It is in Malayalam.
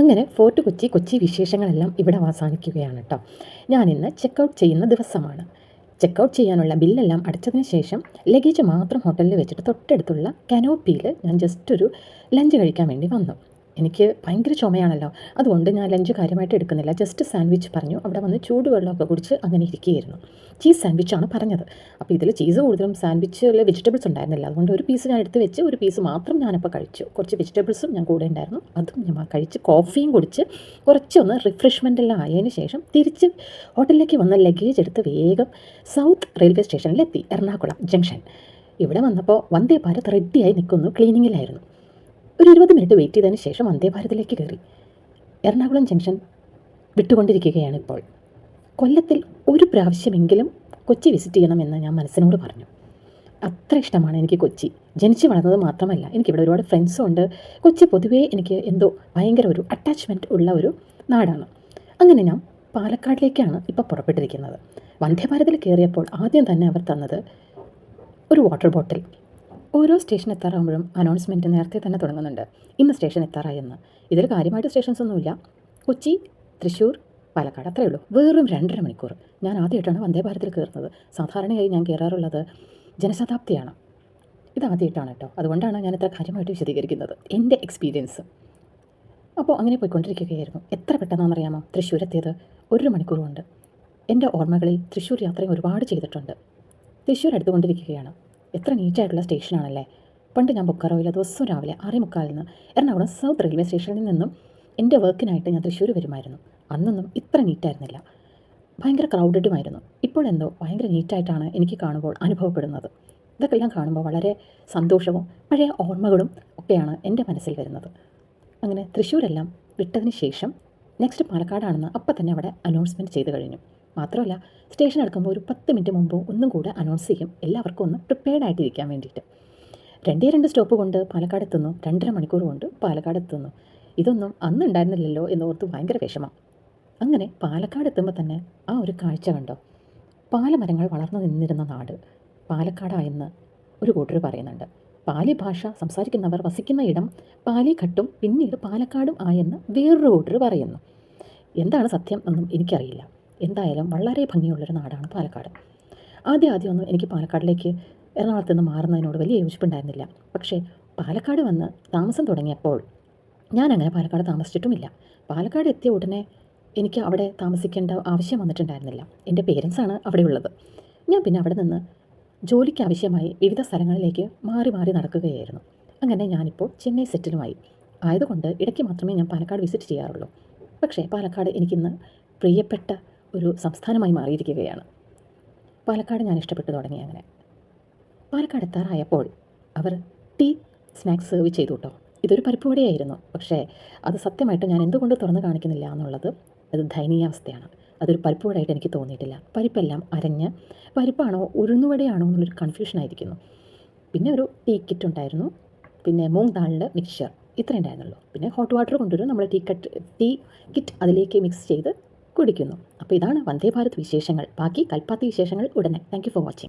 അങ്ങനെ ഫോർട്ട് കൊച്ചി കൊച്ചി വിശേഷങ്ങളെല്ലാം ഇവിടെ അവസാനിക്കുകയാണ് കേട്ടോ ഞാനിന്ന് ചെക്കൗട്ട് ചെയ്യുന്ന ദിവസമാണ്. ചെക്കൗട്ട് ചെയ്യാനുള്ള ബില്ലെല്ലാം അടച്ചതിന് ശേഷം ലഗേജ് മാത്രം ഹോട്ടലിൽ വെച്ചിട്ട് തൊട്ടടുത്തുള്ള കനോപ്പിയിൽ ഞാൻ ജസ്റ്റ് ഒരു ലഞ്ച് കഴിക്കാൻ വേണ്ടി വന്നു. എനിക്ക് ഭയങ്കര ചുമയാണല്ലോ. അതുകൊണ്ട് ഞാൻ ലഞ്ച് കാര്യമായിട്ട് എടുക്കുന്നില്ല. ജസ്റ്റ് സാൻഡ്വിച്ച് പറഞ്ഞു. അവിടെ വന്ന് ചൂടുവെള്ളമൊക്കെ കുടിച്ച് അങ്ങനെ ഇരിക്കുകയായിരുന്നു. ചീസ് സാൻഡ്വിച്ചാണ് പറഞ്ഞത്. അപ്പോൾ ഇതിൽ ചീസ് കൂടുതലും സാൻഡ്വിച്ചിൽ വെജിറ്റബിൾസ് ഉണ്ടായിരുന്നില്ല. അതുകൊണ്ട് ഒരു പീസ് ഞാൻ എടുത്ത് വെച്ച് ഒരു പീസ് മാത്രം ഞാനപ്പോൾ കഴിച്ചു. കുറച്ച് വെജിറ്റബിൾസും ഞാൻ കൂടെ ഉണ്ടായിരുന്നു. അതും ഞാൻ കഴിച്ച് കോഫിയും കുടിച്ച് കുറച്ചൊന്ന് റിഫ്രഷ്മെന്റ് എല്ലാം ആയതിന് ശേഷം തിരിച്ച് ഹോട്ടലിലേക്ക് വന്ന ലഗേജ് എടുത്ത് വേഗം സൗത്ത് റെയിൽവേ സ്റ്റേഷനിലെത്തി എറണാകുളം ജംഗ്ഷൻ ഇവിടെ വന്നപ്പോൾ വന്ദേ ഭാരത് റെഡിയായി നിൽക്കുന്നു ക്ലീനിങ്ങിലായിരുന്നു ഒരു ഇരുപത് മിനിറ്റ് വെയിറ്റ് ചെയ്തതിന് ശേഷം വന്ദേ ഭാരതിലേക്ക് കയറി. എറണാകുളം ജംഗ്ഷൻ വിട്ടുകൊണ്ടിരിക്കുകയാണ് ഇപ്പോൾ. കൊല്ലത്തിൽ ഒരു പ്രാവശ്യമെങ്കിലും കൊച്ചി വിസിറ്റ് ചെയ്യണമെന്ന് ഞാൻ മനസ്സിനോട് പറഞ്ഞു. അത്ര ഇഷ്ടമാണ് എനിക്ക് കൊച്ചി. ജനിച്ചു വളർന്നത് മാത്രമല്ല എനിക്കിവിടെ ഒരുപാട് ഫ്രണ്ട്സും ഉണ്ട്. കൊച്ചി പൊതുവേ എനിക്ക് എന്തോ ഭയങ്കര ഒരു അറ്റാച്ച്മെന്റ് ഉള്ള ഒരു നാടാണ്. അങ്ങനെ ഞാൻ പാലക്കാടിലേക്കാണ് ഇപ്പോൾ പുറപ്പെട്ടിരിക്കുന്നത്. വന്ദേഭാരതിൽ കയറിയപ്പോൾ ആദ്യം തന്നെ അവർ തന്നത് ഒരു വാട്ടർ ബോട്ടിൽ ഓരോ സ്റ്റേഷൻ എത്താറാകുമ്പോഴും അനൗൺസ്മെന്റ് നേരത്തെ തന്നെ തുടങ്ങുന്നുണ്ട്. ഇന്ന് സ്റ്റേഷൻ എത്താറായെന്ന്. ഇതിൽ കാര്യമായിട്ട് സ്റ്റേഷൻസ് ഒന്നുമില്ല. കൊച്ചി തൃശ്ശൂർ പാലക്കാട് അത്രയേ ഉള്ളൂ. വെറും രണ്ടര മണിക്കൂർ. ഞാൻ ആദ്യമായിട്ടാണ് വന്ദേ ഭാരതിൽ കയറുന്നത്. സാധാരണയായി ഞാൻ കയറാറുള്ളത് ജനശതാബ്ദിയാണ്. ഇതാദ്യമായിട്ടാണ് കേട്ടോ. അതുകൊണ്ടാണ് ഞാൻ ഇത്ര കാര്യമായിട്ട് വിശദീകരിക്കുന്നത്. എന്റെ എക്സ്പീരിയൻസ് അപ്പോൾ അങ്ങനെ പോയിക്കൊണ്ടിരിക്കുകയായിരുന്നു. എത്ര പെട്ടെന്നാണെന്നറിയാമോ? തൃശ്ശൂർ എത്തിയത് ഒരു മണിക്കൂറുമുണ്ട് എന്റെ ഓർമ്മകളിൽ തൃശ്ശൂർ യാത്രയും ഒരുപാട് ചെയ്തിട്ടുണ്ട്. തൃശ്ശൂർ എടുത്തുകൊണ്ടിരിക്കുകയാണ് എത്ര നീറ്റായിട്ടുള്ള സ്റ്റേഷനാണല്ലേ? പണ്ട് ഞാൻ ബൊക്കാറോയിൽ ദിവസവും രാവിലെ ആറേ നിന്ന് എറണാകുളം സൗത്ത് റെയിൽവേ സ്റ്റേഷനിൽ നിന്നും എന്റെ വർക്കിനായിട്ട് ഞാൻ തൃശ്ശൂർ വരുമായിരുന്നു. അന്നൊന്നും ഇത്ര നീറ്റായിരുന്നില്ല. ഭയങ്കര ക്രൗഡഡുമായിരുന്നു. ഇപ്പോൾ എന്തോ ഭയങ്കര നീറ്റായിട്ടാണ് എനിക്ക് കാണുമ്പോൾ അനുഭവപ്പെടുന്നത്. ഇതൊക്കെ എല്ലാം കാണുമ്പോൾ വളരെ സന്തോഷവും പഴയ ഓർമ്മകളും ഒക്കെയാണ് എന്റെ മനസ്സിൽ വരുന്നത്. അങ്ങനെ തൃശ്ശൂരെല്ലാം വിട്ടതിന് ശേഷം നെക്സ്റ്റ് പാലക്കാടാണെന്ന് അപ്പം തന്നെ അവിടെ അനൗൺസ്മെന്റ് ചെയ്ത് കഴിഞ്ഞു. മാത്രമല്ല സ്റ്റേഷൻ എടുക്കുമ്പോൾ ഒരു പത്ത് മിനിറ്റ് മുമ്പ് ഒന്നും കൂടെ അനൗൺസ് ചെയ്യും. എല്ലാവർക്കും ഒന്ന് പ്രിപ്പയർഡ് ആയിട്ടിരിക്കാൻ വേണ്ടിയിട്ട്. രണ്ടേ രണ്ട് സ്റ്റോപ്പ് കൊണ്ട് പാലക്കാട് എത്തുന്നു. രണ്ടര മണിക്കൂർ കൊണ്ട് പാലക്കാട് എത്തുന്നു. ഇതൊന്നും അന്ന് ഉണ്ടായിരുന്നില്ലല്ലോ എന്ന് ഓർത്ത് ഭയങ്കര വിഷമം. അങ്ങനെ പാലക്കാട് എത്തുമ്പോൾ തന്നെ ആ ഒരു കാഴ്ച കണ്ടോ? പാലമരങ്ങൾ വളർന്നു നിന്നിരുന്ന നാട് പാലക്കാടായെന്ന് ഒരു കൂട്ടർ പറയുന്നുണ്ട്. പാലി ഭാഷ സംസാരിക്കുന്നവർ വസിക്കുന്ന ഇടം പാലിഘട്ടും പിന്നീട് പാലക്കാടും ആയെന്ന് വേറൊരു കൂട്ടർ പറയുന്നു. എന്താണ് സത്യം എന്നും എനിക്കറിയില്ല. എന്തായാലും വളരെ ഭംഗിയുള്ളൊരു നാടാണ് പാലക്കാട്. ആദ്യം ആദ്യമൊന്നും എനിക്ക് പാലക്കാടിലേക്ക് എറണാകുളത്ത് നിന്ന് മാറുന്നതിനോട് വലിയ യോജിപ്പുണ്ടായിരുന്നില്ല. പക്ഷേ പാലക്കാട് വന്ന് താമസം തുടങ്ങിയപ്പോൾ ഞാൻ അങ്ങനെ പാലക്കാട് താമസിച്ചിട്ടുമില്ല. പാലക്കാട് എത്തിയ ഉടനെ എനിക്ക് അവിടെ താമസിക്കേണ്ട ആവശ്യം വന്നിട്ടുണ്ടായിരുന്നില്ല. എന്റെ പേരൻസാണ് അവിടെയുള്ളത്. ഞാൻ പിന്നെ അവിടെ നിന്ന് ജോലിക്ക് ആവശ്യമായി വിവിധ സ്ഥലങ്ങളിലേക്ക് മാറി മാറി നടക്കുകയായിരുന്നു. അങ്ങനെ ഞാനിപ്പോൾ ചെന്നൈ സെറ്റിലുമായി. ആയതുകൊണ്ട് ഇടയ്ക്ക് മാത്രമേ ഞാൻ പാലക്കാട് വിസിറ്റ് ചെയ്യാറുള്ളൂ. പക്ഷേ പാലക്കാട് എനിക്കിന്ന് പ്രിയപ്പെട്ട ഒരു സംസ്ഥാനമായി മാറിയിരിക്കുകയാണ്. പാലക്കാട് ഞാൻ ഇഷ്ടപ്പെട്ടു തുടങ്ങി അങ്ങനെ. പാലക്കാട് എത്താറായപ്പോൾ അവർ ടീ സ്നാക്സ് സെർവ് ചെയ്തു കേട്ടോ. ഇതൊരു പരിപ്പുവടയായിരുന്നു പക്ഷേ അത് സത്യമായിട്ട് ഞാൻ എന്തുകൊണ്ട് തുറന്ന് കാണിക്കുന്നില്ല എന്നുള്ളത് അത് ദയനീയാവസ്ഥയാണ്. അതൊരു പരിപ്പുവടയായിട്ട് എനിക്ക് തോന്നിയിട്ടില്ല. പരിപ്പെല്ലാം അരഞ്ഞ് പരിപ്പാണോ ഉഴുന്നുവടയാണോ എന്നുള്ളൊരു കൺഫ്യൂഷൻ ആയിരിക്കുന്നു. പിന്നെ ഒരു ടീ കിറ്റ് ഉണ്ടായിരുന്നു. പിന്നെ മൂങ് ദാളിന്റെ മിക്സ്ചർ ഇത്രയും ഉണ്ടായിരുന്നുള്ളൂ. പിന്നെ ഹോട്ട് വാട്ടർ കൊണ്ടുവരും. നമ്മൾ ടീ കട്ട് ടീ കിറ്റ് അതിലേക്ക് മിക്സ് ചെയ്ത് കുടിക്കുന്നു. അപ്പോൾ ഇതാണ് വന്ദേ ഭാരത് വിശേഷങ്ങൾ. ബാക്കി കൽപ്പാത്തി വിശേഷങ്ങൾ ഉടനെ. Thank for watching